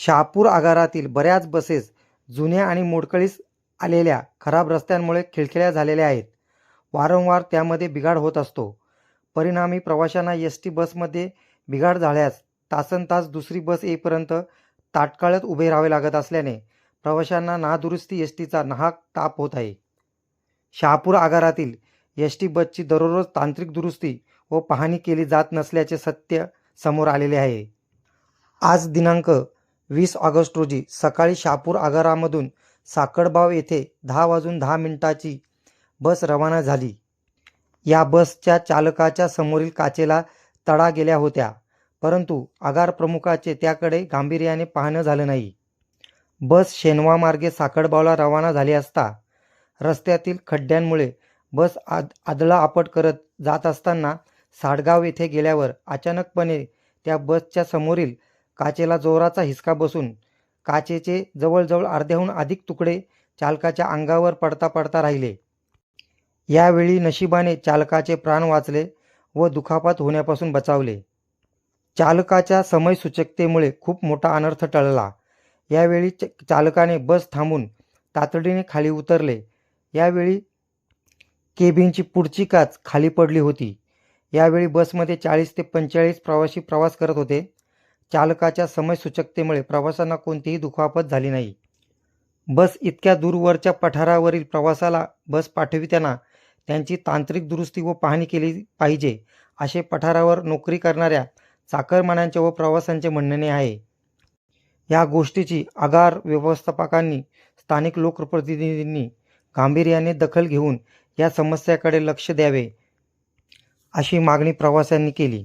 शहापूर आगारातील बऱ्याच बसेस जुन्या आणि मोडकळीस आलेल्या खराब रस्त्यांमुळे खिळखिळ्या झालेल्या आहेत. वारंवार त्यामध्ये बिघाड होत असतो. परिणामी प्रवाशांना एस टी बसमध्ये बिघाड झाल्यास तासनतास दुसरी बस येईपर्यंत ताटकाळत उभे राहावे लागत असल्याने प्रवाशांना नादुरुस्ती एस टीचा नाहक ताप होत आहे. शहापूर आगारातील एस टी बसची दररोज तांत्रिक दुरुस्ती व पाहणी केली जात नसल्याचे सत्य समोर आलेले आहे. आज दिनांक वीस ऑगस्ट रोजी सकाळी शापूर आगारामधून साकडबाव येथे दहा वाजून दहा मिनिटाची बस रवाना झाली. या बसच्या चालकाच्या समोरील काचेला तडा गेल्या होत्या परंतु आगार प्रमुखाचे त्याकडे गांभीर्याने पाहणं झालं नाही. बस शेनवामार्गे साकडबावला रवाना झाली असता रस्त्यातील खड्ड्यांमुळे बस आद आदळा आपट करत जात असताना साडगाव येथे गेल्यावर अचानकपणे त्या बसच्या समोरील काचेला जोराचा हिसका बसून काचेचे जवळजवळ अर्ध्याहून अधिक तुकडे चालकाच्या अंगावर पडता पडता राहिले. यावेळी नशिबाने चालकाचे प्राण वाचले व दुखापत होण्यापासून बचावले. चालकाच्या समयसूचकतेमुळे खूप मोठा अनर्थ टळला. यावेळी च चालकाने बस थांबून तातडीने खाली उतरले. यावेळी केबिनची पुढची काच खाली पडली होती. यावेळी बसमध्ये चाळीस ते पंचेचाळीस प्रवासी प्रवास करत होते. चालकाच्या समयसूचकतेमुळे प्रवाशांना कोणतीही दुखापत झाली नाही. बस इतक्या दूरवरच्या पठारावरील प्रवासाला बस पाठविताना त्यांची तांत्रिक दुरुस्ती व पाहणी केली पाहिजे असे पठारावर नोकरी करणाऱ्या चाकरमान्यांचे व प्रवाशांचे म्हणणे आहे. या गोष्टीची आगार व्यवस्थापकांनी स्थानिक लोकप्रतिनिधींनी गांभीर्याने दखल घेऊन या समस्याकडे लक्ष द्यावे अशी मागणी प्रवाशांनी केली.